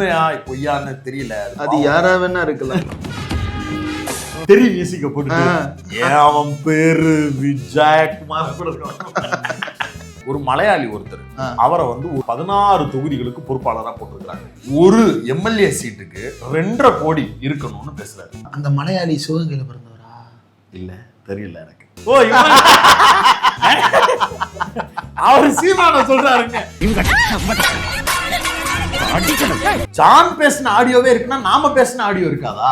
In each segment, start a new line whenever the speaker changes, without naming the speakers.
உண்மையா பொய்யான்னு தெரியல.
அது யாரா வேணா இருக்கலாம்.
தெரிய மியூசிக்க போட்டு. ஏன் அவன் பேரு விஜயகுமார். ஒரு மலையாளி ஒருத்தர். அவரை வந்து ஒரு பதினாறு தொகுதிகளுக்கு பொறுப்பாளரா போட்டிருக்கிறாங்க. ஒரு எம்எல்ஏ சீட்டுக்கு ரெண்டரை கோடி இருக்கணும்னு பேசுறாரு.
அந்த மலையாளி சிவகங்கையில பிறந்தவரா?
இல்ல தெரியல எனக்கு. ஓ அவர் சீமான சொல்றாருங்க. ஜான் பேசின ஆடியோவே இருக்குன்னா நாம பேசின ஆடியோ இருக்காதா?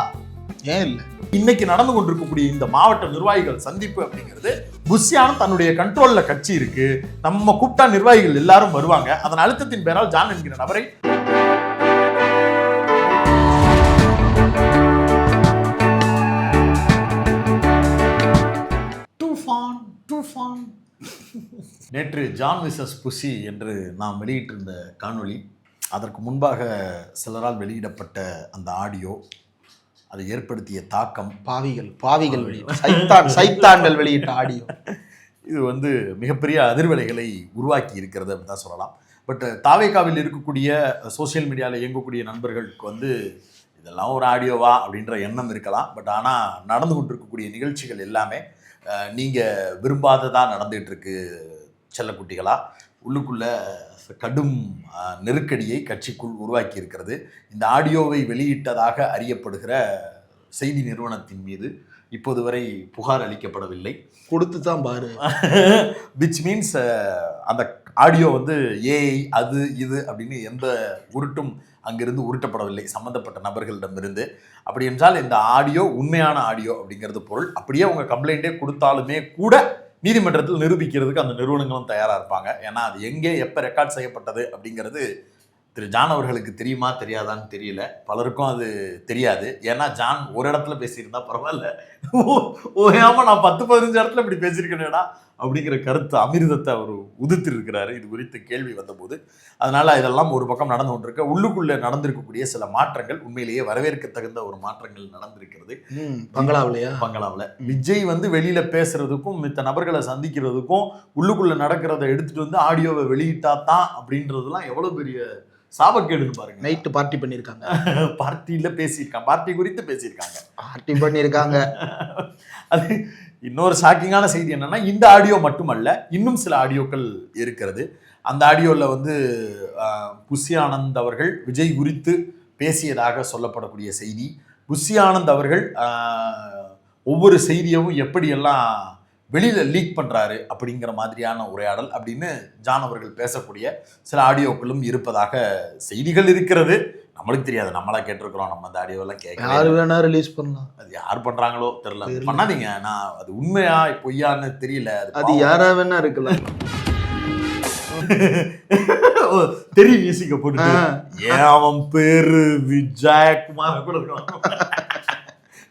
ஏன் இல்ல?
இன்னைக்கு நடந்து கொண்டிருக்கக்கூடிய இந்த மாவட்ட நிர்வாகிகள் சந்திப்பு அப்படிங்கிறது புஷியான தன்னுடைய கண்ட்ரோல்ல கட்சி இருக்கு. நம்ம கூப்பிட்டா நிர்வாகிகள் எல்லாரும் வருவாங்க. அதன் அழுத்தத்தின் பேரால் ஜான் என்கிற நபரை நேற்று ஜான் விசஸ் புஷி என்று நாம் வெளியிட்டிருந்த காணொளி அதற்கு முன்பாக சிலரால் வெளியிடப்பட்ட அந்த ஆடியோ அது ஏற்படுத்திய தாக்கம்
பாவிகள் பாவிகள் வெளியிட்ட சைத்தான் சைத்தான்கள் வெளியிட்ட ஆடியோ.
இது வந்து மிகப்பெரிய அதிர்வலைகளை உருவாக்கி இருக்கிறது அப்படின்னு தான் சொல்லலாம். பட் தாவேக்காவில் இருக்கக்கூடிய சோஷியல் மீடியாவில் இயங்கக்கூடிய நண்பர்களுக்கு வந்து இதெல்லாம் ஒரு ஆடியோவா? அப்படின்ற எண்ணம் இருக்கலாம். பட் ஆனால் நடந்து கொண்டிருக்கக்கூடிய நிகழ்ச்சிகள் எல்லாமே நீங்கள் விரும்பாததாக நடந்துகிட்டு இருக்கு செல்லக்குட்டிகளா? உள்ளுக்குள்ள கடும் நெருக்கடியை கட்சிக்குள் உருவாக்கி இருக்கிறது இந்த ஆடியோவை வெளியிட்டதாக அறியப்படுகிற செய்தி நிறுவனத்தின் மீது இப்போது வரை புகார் அளிக்கப்படவில்லை.
கொடுத்து தான் பாரு
விச் மீன்ஸ் அந்த ஆடியோ வந்து ஏஐ அது இது அப்படின்னு எந்த உருட்டும் அங்கிருந்து உருட்டப்படவில்லை. சம்பந்தப்பட்ட நபர்களிடமிருந்து. அப்படி என்றால் இந்த ஆடியோ உண்மையான ஆடியோ அப்படிங்கிறது பொருள். அப்படியே அவங்க கம்ப்ளைண்ட்டே கொடுத்தாலுமே கூட நீதிமன்றத்தில் நிரூபிக்கிறதுக்கு அந்த நிறுவனங்களும் தயாராக இருப்பாங்க. ஏன்னா அது எங்கே எப்போ ரெக்கார்ட் செய்யப்பட்டது அப்படிங்கிறது திரு ஜான் அவர்களுக்கு தெரியுமா தெரியாதான்னு தெரியல. பலருக்கும் அது தெரியாது. ஏன்னா ஜான் ஒரு இடத்துல பேசியிருந்தா பரவாயில்ல. ஓயாம நான் பத்து பதினஞ்சு இடத்துல இப்படி பேசியிருக்கேனேடா. அப்படிங்கிற கருத்து அமிர்தத்தை அவர் உதித்து இருக்கிறாரு இது குறித்து கேள்வி வந்தபோது. அதனால இதெல்லாம் ஒரு பக்கம் நடந்து கொண்டிருக்க. உள்ளுக்குள்ளே நடந்திருக்கக்கூடிய சில மாற்றங்கள் உண்மையிலேயே வரவேற்க தகுந்த ஒரு மாற்றங்கள் நடந்திருக்கிறது.
பங்களாவிலையா?
பங்களாவில். விஜய் வந்து வெளியில பேசுறதுக்கும் மித்த நபர்களை சந்திக்கிறதுக்கும் உள்ளுக்குள்ள நடக்கிறத எடுத்துட்டு வந்து ஆடியோவை வெளியிட்டா தான் அப்படின்றதுலாம் எவ்வளவு பெரிய சாபக்கேடுன்னு பாருங்க.
நைட்டு பார்ட்டி பண்ணியிருக்காங்க.
பார்ட்டியில பேசியிருக்காங்க பார்ட்டி குறித்து பேசியிருக்காங்க.
பார்ட்டி பண்ணியிருக்காங்க.
அது இன்னொரு ஷாக்கிங்கான செய்தி என்னன்னா இந்த ஆடியோ மட்டுமல்ல இன்னும் சில ஆடியோக்கள் இருக்கிறது. அந்த ஆடியோவில் வந்து புஷ்யானந்த் புஷி ஆனந்த் அவர்கள் விஜய் குறித்து பேசியதாக சொல்லப்படக்கூடிய செய்தி. புஷி ஆனந்த் அவர்கள் ஒவ்வொரு செய்தியவும் எப்படியெல்லாம் வெளியில் லீக் பண்ணுறாரு அப்படிங்கிற மாதிரியான உரையாடல் அப்படின்னு ஜான் அவர்கள் பேசக்கூடிய சில ஆடியோக்களும் இருப்பதாக செய்திகள் இருக்கிறது. நம்மளுக்கு தெரியாது. நம்மளா கேட்டிருக்கிறோம். நம்ம அந்த ஆடியோவெல்லாம் கேட்க
யாரு வேணா ரிலீஸ் பண்ணலாம்.
அது யார் பண்றாங்களோ தெரியல. பண்ணாதீங்க. நான் அது உண்மையா பொய்யான்னு தெரியல. அது
யாரா வேணா இருக்கலாம்.
தெரிய மியூசிக்க போட்டு. ஏன் அவன் பேரு விஜயகுமார் கூட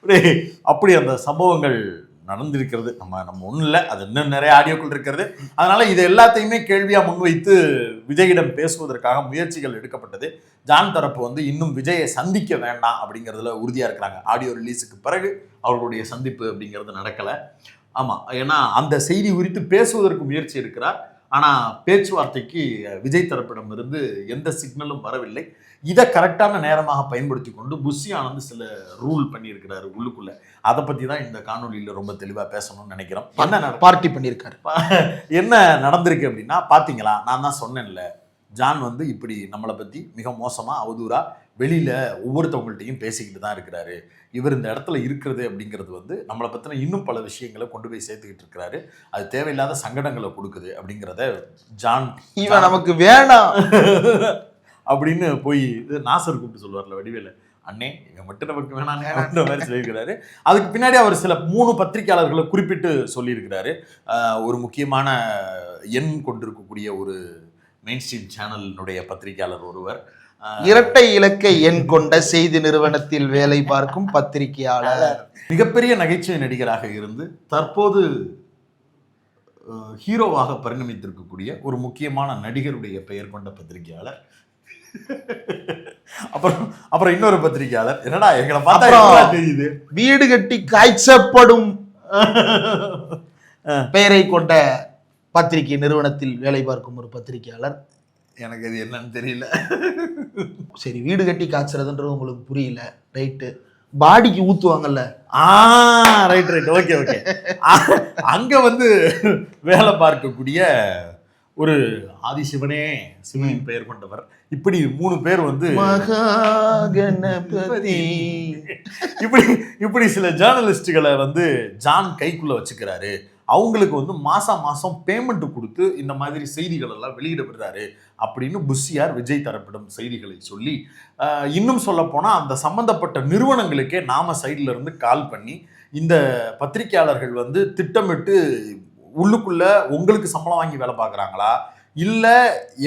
அப்படி அந்த சம்பவங்கள் நடந்திருக்கிறது. நம்ம நம்ம ஒன்றும் இல்லை அது இன்னும் நிறைய ஆடியோக்கள் இருக்கிறது. அதனால் இது எல்லாத்தையுமே கேள்வியாக முன்வைத்து விஜயிடம் பேசுவதற்காக முயற்சிகள் எடுக்கப்பட்டது. ஜான் தரப்பு வந்து இன்னும் விஜயை சந்திக்க வேண்டாம் அப்படிங்கிறதுல உறுதியாக இருக்கிறாங்க. ஆடியோ ரிலீஸுக்கு பிறகு அவர்களுடைய சந்திப்பு அப்படிங்கிறது நடக்கலை. ஆமாம் ஏன்னா அந்த செய்தி குறித்து பேசுவதற்கு முயற்சி இருக்கிறார் ஆனால் பேச்சுவார்த்தைக்கு விஜய் தரப்பிடமிருந்து எந்த சிக்னலும் வரவில்லை. இதை கரெக்டான நேரமாக பயன்படுத்தி கொண்டு புஷி ஆனந்த் சில ரூல் பண்ணியிருக்கிறாரு உள்ளுக்குள்ள. அதை பத்தி தான் இந்த காணொலியில ரொம்ப தெளிவா பேசணும்னு நினைக்கிறோம். என்ன
பார்ட்டி பண்ணியிருக்காரு.
என்ன நடந்திருக்கு அப்படின்னா பாத்தீங்களா? நான் தான் சொன்னேன்ல ஜான் வந்து இப்படி நம்மளை பத்தி மிக மோசமா அவதூறா வெளியில ஒவ்வொருத்தவங்கள்ட்டையும் பேசிக்கிட்டு தான் இருக்கிறாரு. இவர் இந்த இடத்துல இருக்கிறது அப்படிங்கிறது வந்து நம்மளை பத்தின இன்னும் பல விஷயங்களை கொண்டு போய் சேர்த்துக்கிட்டு இருக்கிறாரு. அது தேவையில்லாத சங்கடங்களை கொடுக்குது அப்படிங்கிறத ஜான்
இவன் நமக்கு வேணாம்.
அப்படின்னு போய் இது நாசர் கூப்பிட்டு சொல்லுவார்ல வடிவேல. அண்ணே இவன் மட்டும் நமக்கு வேணானே அப்படின்ற மாதிரி சொல்லியிருக்கிறாரு. அதுக்கு பின்னாடி அவர் சில மூணு பத்திரிகையாளர்களை குறிப்பிட்டு சொல்லியிருக்கிறாரு. ஒரு முக்கியமான எண் கொண்டிருக்கக்கூடிய ஒரு மெயின் ஸ்ட்ரீம் சேனலினுடைய பத்திரிகையாளர் ஒருவர்.
இரட்டை இலக்கை எண் கொண்ட செய்தி நிறுவனத்தில் வேலை பார்க்கும் பத்திரிகையாளர்.
மிகப்பெரிய நகைச்சுவை நடிகராக இருந்து தற்போது ஹீரோவாக பரிணமித்திருக்கக்கூடிய ஒரு முக்கியமான நடிகருடைய பெயர் கொண்ட பத்திரிகையாளர் அப்புறம் அப்புறம் இன்னொரு பத்திரிகையாளர். என்னடா எங்களை பார்த்தா தெரியுது
வீடு கட்டி காய்ச்சப்படும் பெயரை கொண்ட பத்திரிகை நிறுவனத்தில் வேலை பார்க்கும் ஒரு பத்திரிகையாளர்.
எனக்கு அது என்னன்னு தெரியல.
சரி வீடு கட்டி காய்ச்சறதுன்றது உங்களுக்கு புரியல. ரைட்டு. பாடிக்கு ஊத்துவாங்கல்ல?
ஆ ரைட் ரைட் ஓகே ஓகே. அங்க வந்து வேலை பார்க்கக்கூடிய ஒரு ஆதிசிவனே சிவனின் பெயர் கொண்டவர். இப்படி மூணு பேர் வந்து
மகா கணபதி
இப்படி இப்படி சில ஜேர்னலிஸ்டுகளை வந்து ஜான் கைக்குள்ள வச்சுக்கிறாரு. அவங்களுக்கு வந்து மாசம் மாசம் பேமெண்ட் கொடுத்து இந்த மாதிரி செய்திகள் எல்லாம் வெளியிட விடுறாரு அப்படின்னு புஷியார் விஜய் தரப்பிடம் செய்திகளை சொல்லி இன்னும் சொல்ல போனா அந்த சம்பந்தப்பட்ட நிறுவனங்களுக்கே நாம சைடுல இருந்து கால் பண்ணி இந்த பத்திரிக்கையாளர்கள் வந்து திட்டமிட்டு உள்ளுக்குள்ள உங்களுக்கு சம்பளம் வாங்கி வேலை பார்க்குறாங்களா? இல்லை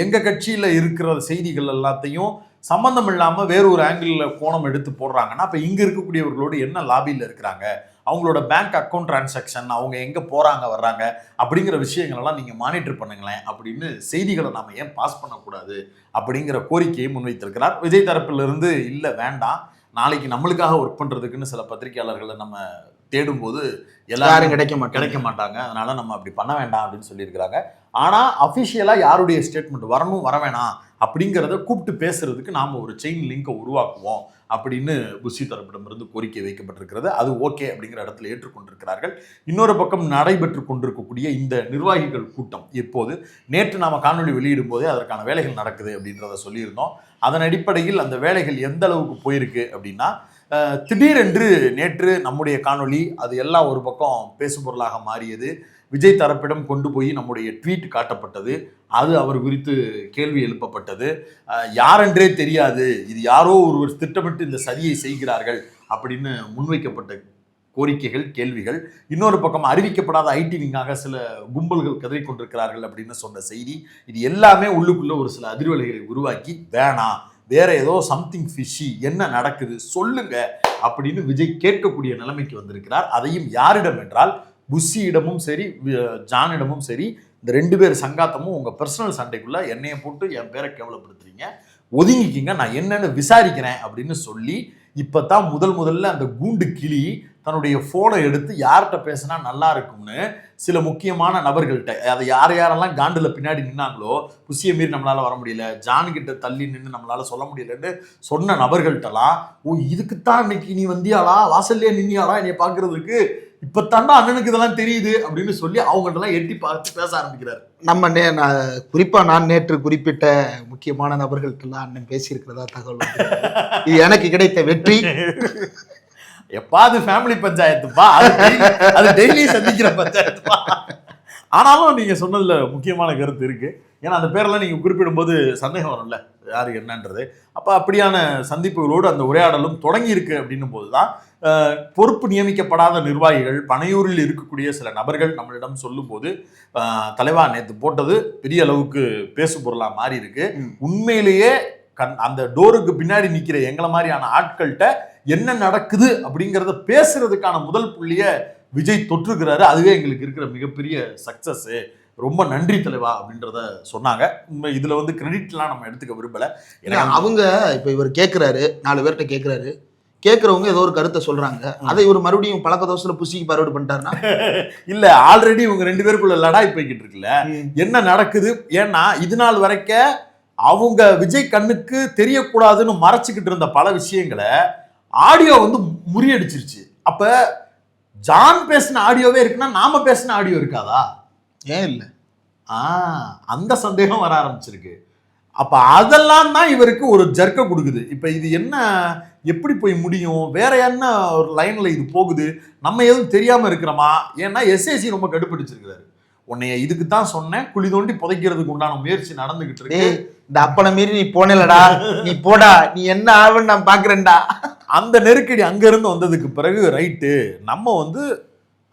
எங்கள் கட்சியில் இருக்கிற செய்திகள் எல்லாத்தையும் சம்மந்தம் இல்லாமல் வேற ஒரு ஆங்கிளில் கோணம் எடுத்து போடுறாங்கன்னா அப்போ இங்கே இருக்கக்கூடியவர்களோடு என்ன லாபியில் இருக்கிறாங்க? அவங்களோட பேங்க் அக்கௌண்ட் டிரான்சாக்ஷன் அவங்க எங்கே போகிறாங்க வர்றாங்க அப்படிங்கிற விஷயங்களெல்லாம் நீங்கள் மானிட்டர் பண்ணுங்களேன் அப்படின்னு செய்திகளை நாம் ஏன் பாஸ் பண்ணக்கூடாது அப்படிங்கிற கோரிக்கையை முன்வைத்திருக்கிறார். விஜய் தரப்பிலிருந்து இல்லை வேண்டாம். நாளைக்கு நம்மளுக்காக ஒர்க் பண்ணுறதுக்குன்னு சில பத்திரிகையாளர்களை நம்ம தேடும்போது எல்லாரும்
கிடைக்க மாட்டாங்க.
கிடைக்க மாட்டாங்க. அதனால நம்ம அப்படி பண்ண வேண்டாம் அப்படின்னு சொல்லியிருக்கிறாங்க. ஆனா அஃபிஷியலா யாருடைய ஸ்டேட்மெண்ட் வரணும் வர வேணாம் அப்படிங்கிறத கூப்பிட்டு பேசுறதுக்கு நாம ஒரு செயின் லிங்கை உருவாக்குவோம் அப்படின்னு புஷி தரப்பிடமிருந்து கோரிக்கை வைக்கப்பட்டிருக்கிறது. அது ஓகே அப்படிங்கிற இடத்துல ஏற்றுக்கொண்டிருக்கிறார்கள். இன்னொரு பக்கம் நடைபெற்று கொண்டிருக்கக்கூடிய இந்த நிர்வாகிகள் கூட்டம் இப்போது நேற்று நாம காணொளி வெளியிடும் போதே அதற்கான வேலைகள் நடக்குது அப்படின்றத சொல்லியிருந்தோம். அதன் அடிப்படையில் அந்த வேலைகள் எந்த அளவுக்கு போயிருக்கு அப்படின்னா திடீரென்று நேற்று நம்முடைய காணொளி அது எல்லாம் ஒரு பக்கம் பேசும் பொருளாக மாறியது. விஜய் தரப்பிடம் கொண்டு போய் நம்முடைய ட்வீட் காட்டப்பட்டது. அது அவர் குறித்து கேள்வி எழுப்பப்பட்டது. யாரென்றே தெரியாது. இது யாரோ ஒருவர் திட்டமிட்டு இந்த சதியை செய்கிறார்கள் அப்படின்னு முன்வைக்கப்பட்ட கோரிக்கைகள் கேள்விகள். இன்னொரு பக்கம் அறிவிக்கப்படாத ஐடி விங்காக சில கும்பல்கள் கதறிக் கொண்டிருக்கிறார்கள் அப்படின்னு சொன்ன செய்தி. இது எல்லாமே உள்ளுக்குள்ளே ஒரு சில அதிர்வலைகளை உருவாக்கி வேணாம். வேற ஏதோ சம்திங் ஃபிஷி என்ன நடக்குது சொல்லுங்க அப்படின்னு விஜய் கேட்கக்கூடிய நிலைமைக்கு வந்திருக்கிறார். அதையும் யாரிடம் என்றால் புஷியிடமும் சரி ஜானிடமும் சரி இந்த ரெண்டு பேர் சங்காத்தமும் உங்கள் பர்சனல் சண்டைக்குள்ள என்னையை போட்டு என் பேரை கேவலப்படுத்துறீங்க. ஒதுங்கிக்கிங்க நான் என்னென்னு விசாரிக்கிறேன் அப்படின்னு சொல்லி இப்போ தான் முதல் முதல்ல அந்த கூண்டு கிளி தன்னுடைய ஃபோனை எடுத்து யார்கிட்ட பேசினா நல்லா இருக்கும்னு சில முக்கியமான நபர்கள்ட்ட அதை யார் யாரெல்லாம் காண்டில் பின்னாடி நின்னாங்களோ புசிய மீறி நம்மளால் வர முடியல ஜான்கிட்ட தள்ளி நின்று நம்மளால் சொல்ல முடியலன்னு சொன்ன நபர்கள்ட்டலாம் ஓ இதுக்குத்தான் இன்னைக்கு நீ வந்தியாளா? வாசல்லே நின்னியாளா? பார்க்கறதுக்கு இப்போ தாண்டா அண்ணனுக்கு இதெல்லாம் தெரியுது அப்படின்னு சொல்லி அவங்கள்ட்டலாம் எட்டி பார்த்து பேச ஆரம்பிக்கிறார்.
நம்ம நே நான் குறிப்பாக நான் நேற்று குறிப்பிட்ட முக்கியமான நபர்கள்ட்டெல்லாம் அண்ணன் பேசியிருக்கிறதா தகவல் இது எனக்கு கிடைத்த வெற்றி.
எப்பாவது ஃபேமிலி பஞ்சாயத்துப்பா அது டெய்லி சந்திக்கிற பஞ்சாயத்துப்பா ஆனாலும் நீங்க சொன்னதுல முக்கியமான கருத்து இருக்கு. ஏன்னா அந்த பேரெல்லாம் நீங்க குறிப்பிடும்போது சந்தேகம் வரும்ல யாரு என்னன்றது. அப்ப அப்படியான சந்திப்புகளோடு அந்த உரையாடலும் தொடங்கி இருக்கு அப்படின்னும் போதுதான் அஹ், பொறுப்பு நியமிக்கப்படாத நிர்வாகிகள் பனையூரில் இருக்கக்கூடிய சில நபர்கள் நம்மளிடம் சொல்லும்போது தலைவா நேத்து போட்டது பெரிய அளவுக்கு பேசு பொருளா மாறி இருக்கு. உண்மையிலேயே கண் அந்த டோருக்கு பின்னாடி நிக்கிற எங்களை மாதிரியான ஆட்கள்கிட்ட என்ன நடக்குது அப்படிங்கிறத பேசுறதுக்கான முதல் புள்ளிய விஜய் தொற்றுகிறாரு அதுவே எங்களுக்கு இருக்கிற மிகப்பெரிய சக்சஸ் ரொம்ப நன்றி தலைவா அப்படின்றத சொன்னாங்க. இதுல வந்து கிரெடிட்லாம் நம்ம எடுத்துக்க விரும்பல.
ஏன்னா அவங்க இப்ப இவர் கேக்குறாரு நாலு பேர்கிட்ட கேக்குறாரு. கேக்குறவங்க ஏதோ ஒரு கருத்தை சொல்றாங்க. அதை இவர் மறுபடியும் பழக்க தோசையில புசிக்கு பரவடு பண்ணிட்டாருன்னா?
இல்ல ஆல்ரெடி இவங்க ரெண்டு பேருக்குள்ள லடாய் போய்கிட்டு இருக்குல்ல. என்ன நடக்குது? ஏன்னா இது நாள் வரைக்க அவங்க விஜய் கண்ணுக்கு தெரியக்கூடாதுன்னு மறைச்சுக்கிட்டு இருந்த பல விஷயங்களை ஆடியோ வந்து முறியடிச்சிருச்சு. அப்ப ஜான் பேசின ஆடியோவே இருக்குன்னா நாம பேசின ஆடியோ இருக்காதா?
ஏன் இல்ல?
ஆ அந்த சந்தேகம் வர ஆரம்பிச்சிருக்கு. அப்ப அதெல்லாம் தான் இவருக்கு ஒரு ஜர்க்க கொடுக்குது. இப்ப இது என்ன எப்படி போய் முடியும்? வேற என்ன ஒரு லைன்ல இது போகுது? நம்ம எதுவும் தெரியாம இருக்கிறோமா? ஏன்னா எஸ்ஏசி ரொம்ப கடுப்பிடிச்சிருக்கிறாரு. உன்னைய இதுக்கு தான் சொன்னேன். குழி தோண்டி புதைக்கிறதுக்கு உண்டான முயற்சி நடந்துகிட்டு இருக்கு.
இந்த அப்பனை மீறி நீ போனலடா. நீ போடா. நீ என்ன ஆகுன்னு நான் பாக்குறேன்டா.
அந்த நெருக்கடி அங்கிருந்து வந்ததுக்கு பிறகு ரைட்டு நம்ம வந்து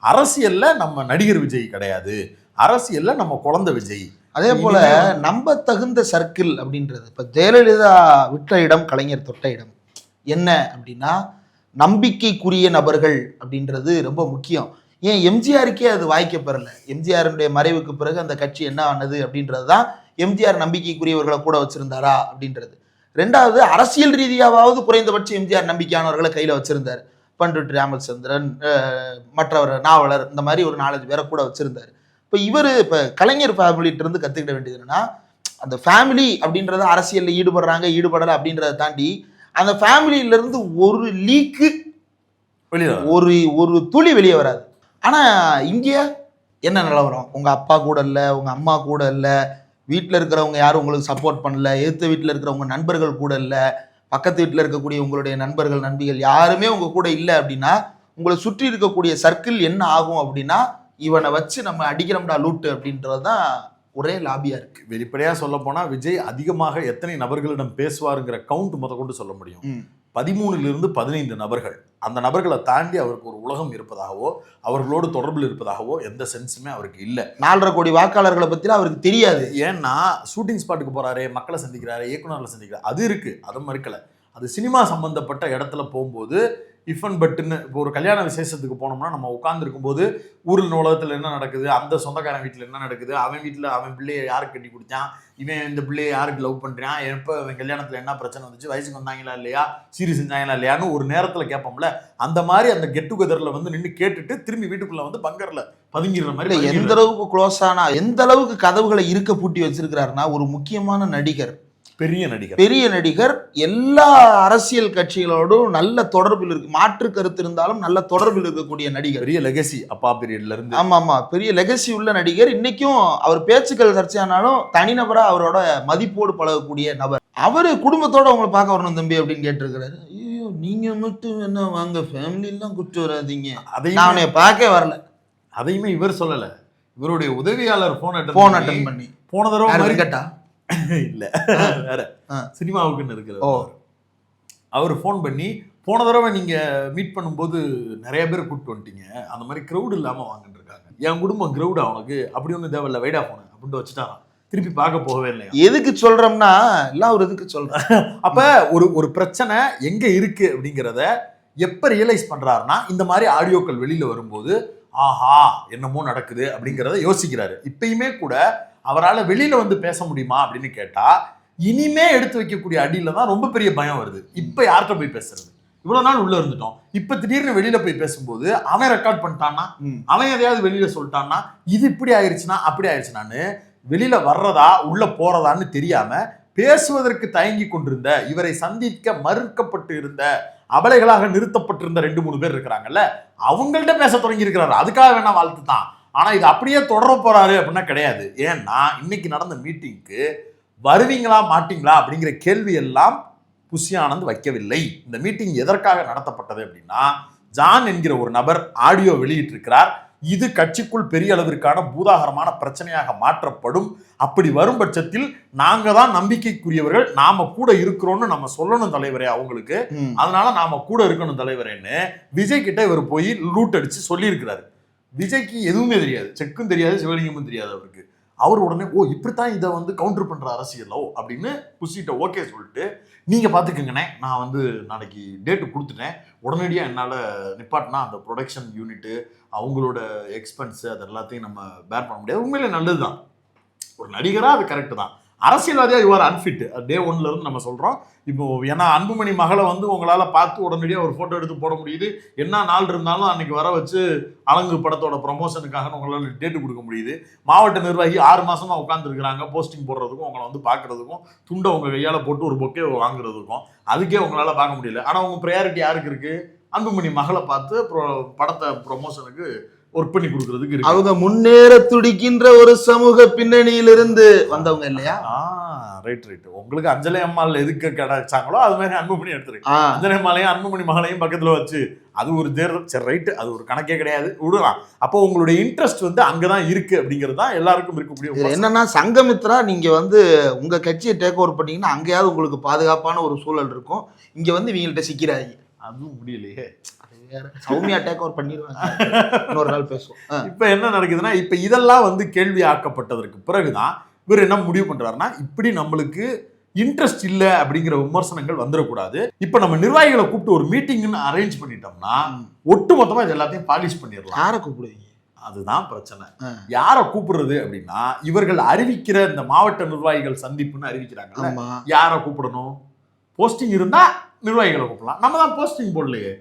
அரசியல்ல நம்ம நடிகர் விஜய் கிடையாது. அரசியல்ல நம்ம குழந்தை விஜய்.
அதே போல நம்ப தகுந்த சர்க்கிள் அப்படின்றது இப்ப ஜெயலலிதா விட்ட இடம் கலைஞர் தொட்ட இடம் என்ன அப்படின்னா நம்பிக்கைக்குரிய நபர்கள் அப்படின்றது ரொம்ப முக்கியம். ஏன் எம்ஜிஆருக்கே அது வாய்க்க பெறல? எம்ஜிஆருடைய மறைவுக்கு பிறகு அந்த கட்சி என்ன ஆனது அப்படின்றது தான் எம்ஜிஆர் நம்பிக்கைக்குரியவர்களை கூட வச்சிருந்தாரா அப்படின்றது. ரெண்டாவது அரசியல் ரீதியாவது குறைந்தபட்சம் எம்ஜிஆர் நம்பிக்கையானவர்களை கையில வச்சிருந்தார். பண்ருட்டி ராமச்சந்திரன் மற்றவர் நாவலர் இந்த மாதிரி ஒரு நாலஞ்சு பேரை கூட வச்சிருந்தாரு. இப்போ இவர் இப்போ கலைஞர் ஃபேமிலிட்ட இருந்து கற்றுக்கிட வேண்டியது என்னன்னா அந்த ஃபேமிலி அப்படின்றத அரசியல்ல ஈடுபடுறாங்க ஈடுபடலை அப்படின்றத தாண்டி அந்த ஃபேமிலியில இருந்து ஒரு லீக்கு
வெளியே
ஒரு ஒரு துளி வெளியே வராது. ஆனா இங்க என்ன நிலவரம்? உங்க அப்பா கூட இல்ல உங்க அம்மா கூட இல்ல வீட்டில் இருக்கிறவங்க யாரும் உங்களுக்கு சப்போர்ட் பண்ணல எதிர்த்த வீட்டில் இருக்கிறவங்க நண்பர்கள் கூட இல்ல பக்கத்து வீட்டில் இருக்கக்கூடிய உங்களுடைய நண்பர்கள் நண்பிகள் யாருமே உங்க கூட இல்லை அப்படின்னா உங்களை சுற்றி இருக்கக்கூடிய சர்க்கிள் என்ன ஆகும் அப்படின்னா இவனை வச்சு நம்ம அடிக்கிறோம்டா லூட்டு அப்படின்றது தான் ஒரே லாபியா இருக்கு.
வெளிப்படையா சொல்ல போனா விஜய் அதிகமாக எத்தனை நபர்களிடம் பேசுவாருங்கிற கவுண்ட் முத கொண்டு சொல்ல முடியும்.
ம்.
பதிமூணுல இருந்து பதினைந்து நபர்கள். அந்த நபர்களை தாண்டி அவருக்கு ஒரு உலகம் இருப்பதாகவோ அவர்களோடு தொடர்பில் இருப்பதாகவோ எந்த சென்ஸுமே அவருக்கு இல்ல.
நாலரை கோடி வாக்காளர்களை பத்தி அவருக்கு தெரியாது.
ஏன்னா ஷூட்டிங் ஸ்பாட்டுக்கு போறாரு மக்களை சந்திக்கிறாரு இயக்குனர்களை சந்திக்கிறாரு. அது இருக்கு. அதை மறுக்கல. அது சினிமா சம்பந்தப்பட்ட இடத்துல போகும்போது இஃப் அண்ட் பட்டுன்னு இப்போ ஒரு கல்யாண விசேஷத்துக்கு போனோம்னா நம்ம உட்காந்துருக்கும் போது ஊரில் உலகத்தில் என்ன நடக்குது? அந்த சொந்தக்காரன் வீட்டில் என்ன நடக்குது? அவன் வீட்டில் அவன் பிள்ளைய யாருக்கு கட்டி கொடுத்தான்? இவன் இந்த பிள்ளைய யாருக்கு லவ் பண்ணுறான் எப்போ அவன் கல்யாணத்தில் என்ன பிரச்சனை வந்துச்சு? வயசுக்கு வந்தாங்களா இல்லையா? சீரி செஞ்சாங்களா இல்லையான்னு ஒரு நேரத்தில் கேட்போம்ல. அந்த மாதிரி அந்த கெட் டுகெதரில் வந்து நின்று கேட்டுட்டு திரும்பி வீட்டுக்குள்ளே வந்து பங்கரில் பதுங்கிடுற மாதிரி
இல்ல எந்த. அளவுக்கு க்ளோஸ் ஆனா எந்த அளவுக்கு கதவுகளை இருக்க பூட்டி வச்சிருக்கிறாருன்னா ஒரு முக்கியமான நடிகர்
பெரிய நடிகர்.
பெரிய நடிகர் எல்லா அரசியல் கட்சிகளோடும் நல்ல தொடர்பில் இருக்கு. மாற்று கருத்து இருந்தாலும் நல்ல தொடர்பில் இருக்கக்கூடிய நடிகர்.
பெரிய லெகசி அப்பா பீரியட்ல இருந்து.
ஆமா ஆமா பெரிய லெகசி உள்ள நடிகர். இன்னைக்கும் அவர் பேச்சுக்கள் சர்ச்சையானாலும் தனிநபரா அவரோட மதிப்போடு பழகக்கூடிய நபர். அவரு குடும்பத்தோட உங்களை பார்க்க வரணும் தம்பி அப்படின்னு கேட்டிருக்கிறாரு. ஐயோ நீங்க மட்டும் என்ன வாங்க ஃபேமிலி எல்லாம் கூட்டு வராதீங்க. நான்
அதையுமே
அவனைய பார்க்கவே வரல.
அதையுமே இவர் சொல்லல. இவருடைய உதவியாளர் போன் அட்டன்
போன் அட்டன் பண்ணி.
போன தடவை
கேட்டா
இல்ல. வேற. சினிமாவுக்குன்னு இருக்கிற
ஓ.
அவர் ஃபோன் பண்ணி போன தடவை நீங்க மீட் பண்ணும்போது நிறைய பேர் கூப்பிட்டு வந்துட்டீங்க. அந்த மாதிரி க்ரௌட் இல்லாம வாங்கிட்டு இருக்காங்க. என் குடும்பம் க்ரௌட் அவனுக்கு. அப்படி ஒன்றும் தேவையில்ல. வைடா போன அப்படின்ட்டு வச்சுட்டாராம் திருப்பி பார்க்க போகவே இல்லையா?
எதுக்கு சொல்றோம்னா எல்லாம் ஒரு இதுக்கு சொல்றேன்
அப்ப ஒரு ஒரு பிரச்சனை எங்க இருக்கு அப்படிங்கிறத எப்ப ரியலைஸ் பண்றாருன்னா இந்த மாதிரி ஆடியோக்கள் வெளியில வரும்போது ஆஹா என்னமோ நடக்குது அப்படிங்கிறத யோசிக்கிறாரு. இப்பயுமே கூட அவரால் வெளியில வந்து பேச முடியுமா அப்படின்னு கேட்டா இனிமே எடுத்து வைக்கக்கூடிய அடியில தான் ரொம்ப பெரிய பயம் வருது. இப்ப யார்கிட்ட போய் பேசுறது? இவ்வளவு நாள் உள்ள இருந்துட்டோம். இப்ப திடீர்னு வெளியில போய் பேசும்போது அவன் ரெக்கார்ட் பண்ணிட்டான்னா. அவன் எதையாவது வெளியில சொல்லிட்டான்னா இது இப்படி ஆயிருச்சுன்னா அப்படி ஆயிருச்சுனான்னு வெளியில வர்றதா உள்ள போறதான்னு தெரியாம பேசுவதற்கு தயங்கி கொண்டிருந்த இவரை சந்திக்க மறுக்கப்பட்டு இருந்த அபலைகளாக நிறுத்தப்பட்டிருந்த ரெண்டு மூணு பேர் இருக்கிறாங்கல்ல அவங்கள்ட்ட பேச தொடங்கி இருக்கிறாரு அதுக்காக வேணா வாழ்த்து தான். ஆனால் இது அப்படியே தொடர போறாரு அப்படின்னா கிடையாது. ஏன்னா இன்னைக்கு நடந்த மீட்டிங்க்கு வருவீங்களா மாட்டிங்களா அப்படிங்கிற கேள்வி எல்லாம் புஷி ஆனந்த் வைக்கவில்லை. இந்த மீட்டிங் எதற்காக நடத்தப்பட்டது அப்படின்னா ஜான் என்கிற ஒரு நபர் ஆடியோ வெளியிட்டிருக்கிறார். இது கட்சிக்குள் பெரிய அளவிற்கான பூதாகரமான பிரச்சனையாக மாற்றப்படும். அப்படி வரும் பட்சத்தில் நாங்க தான் நம்பிக்கைக்குரியவர்கள். நாம கூட இருக்கிறோம்னு நம்ம சொல்லணும் தலைவரே அவங்களுக்கு. அதனால நாம கூட இருக்கணும் தலைவரேன்னு விஜய் கிட்ட இவர் போய் லூட் அடிச்சு சொல்லியிருக்கிறாரு. விஜய்க்கு எதுவுமே தெரியாது. செக்கும் தெரியாது சிவலிங்கமும் தெரியாது அவருக்கு. அவர் உடனே ஓ இப்படித்தான் இதை வந்து கவுண்டர் பண்ற அரசியலோ? அப்படின்னு புஷிட்ட ஓகே சொல்லிட்டு நீங்க பாத்துக்கங்கண்ணே நான் வந்து நாளைக்கு டேட்டு கொடுத்துட்டேன். உடனடியா என்னால நிப்பாட்டினா அந்த ப்ரொடக்ஷன் யூனிட்டு அவங்களோட எக்ஸ்பென்ஸு அது எல்லாத்தையும் நம்ம பேர் பண்ண முடியாது. உண்மையிலே நல்லதுதான். ஒரு நடிகராக அது கரெக்டு தான். அரசியல்வாதியாக யுவர் அன்ஃபிட் டே ஒன்லருந்து நம்ம சொல்கிறோம் இப்போ ஏன்னா அன்புமணி மகளை வந்து உங்களால் பார்த்து உடனடியாக ஒரு ஃபோட்டோ எடுத்து போட முடியுது. என்ன நாள் இருந்தாலும் அன்றைக்கி வர வச்சு அலங்கு படத்தோட ப்ரொமோஷனுக்காக உங்களால் டேட்டு கொடுக்க முடியுது. மாவட்ட நிர்வாகி ஆறு மாதமாக உட்காந்துருக்குறாங்க போஸ்டிங் போடுறதுக்கும் உங்களை வந்து பார்க்குறதுக்கும் துண்டை உங்கள் கையால் போட்டு ஒரு பொக்கே வாங்குறதுக்கும் அதுக்கே உங்களால் பார்க்க முடியல. ஆனால் உங்கள் ப்ரையாரிட்டி யாருக்கு இருக்குது அன்புமணி மகளை பார்த்து ப்ரோ படத்தை ப்ரொமோஷனுக்கு ஒர்க் பண்ணி கொடுக்கறதுக்கு இருக்கு.
அவங்க முன்னேற துடிக்கின்ற ஒரு சமூக பின்னணியிலிருந்து வந்தவங்க இல்லையா?
ஆ ரைட் ரைட் உங்களுக்கு அஞ்சலி அம்மாள் எதுக்கு கிடைச்சாங்களோ அது மாதிரி அன்புமணி எடுத்துருக்கு அஞ்சலி அம்மாளையும் அன்புமணி மகளையும் பக்கத்துல வச்சு அது ஒரு தேர்தல் சரி ரைட்டு அது ஒரு கணக்கே கிடையாது. விடலாம். அப்போ உங்களுடைய இன்ட்ரெஸ்ட் வந்து அங்கதான் இருக்கு அப்படிங்கிறது தான் எல்லாருக்கும் இருக்கக்கூடிய.
என்னன்னா சங்கமித்ரா நீங்க வந்து உங்க கட்சியை டேக் ஓவர் பண்ணீங்கன்னா அங்கேயாவது உங்களுக்கு பாதுகாப்பான ஒரு சூழல் இருக்கும். இங்க வந்து இவங்கள்ட்ட சிக்கிறாங்க
அதுவும் முடியலையே.
சௌமியா டேக் ஓவர் பண்ணிடுவாங்க. இன்னொரு நாள் பேசுவோம்.
இப்ப என்ன நடக்குதுன்னா இப்ப இதெல்லாம் வந்து கேள்வி ஆக்கப்பட்டதற்கு பிறகுதான் இவர் என்ன முடிவு பண்றாருன்னா இப்படி நம்மளுக்கு இன்ட்ரெஸ்ட் இல்ல அப்படிங்கிற விமர்சனங்கள் வந்துடக்கூடாது. இப்ப நம்ம நிர்வாகிகளை கூப்பிட்டு ஒரு மீட்டிங்னு அரேஞ்ச் பண்ணிட்டோம்னா. ஒட்டு மொத்தமா இது எல்லாத்தையும் பாலிஷ் பண்ணிடலாம்.
யாரை கூப்பிடுவீங்க?
அதுதான் பிரச்சனை. யாரை கூப்பிடுறது அப்படின்னா இவர்கள் அறிவிக்கிற இந்த மாவட்ட நிர்வாகிகள் சந்திப்புன்னு அறிவிக்கிறாங்கல்ல
ஆமா.
யாரை கூப்பிடணும்? போஸ்டிங் இருந்தா நிர்வாகிகளை கூப்பிடலாம். நம்ம தான் போஸ்டிங் போடலையே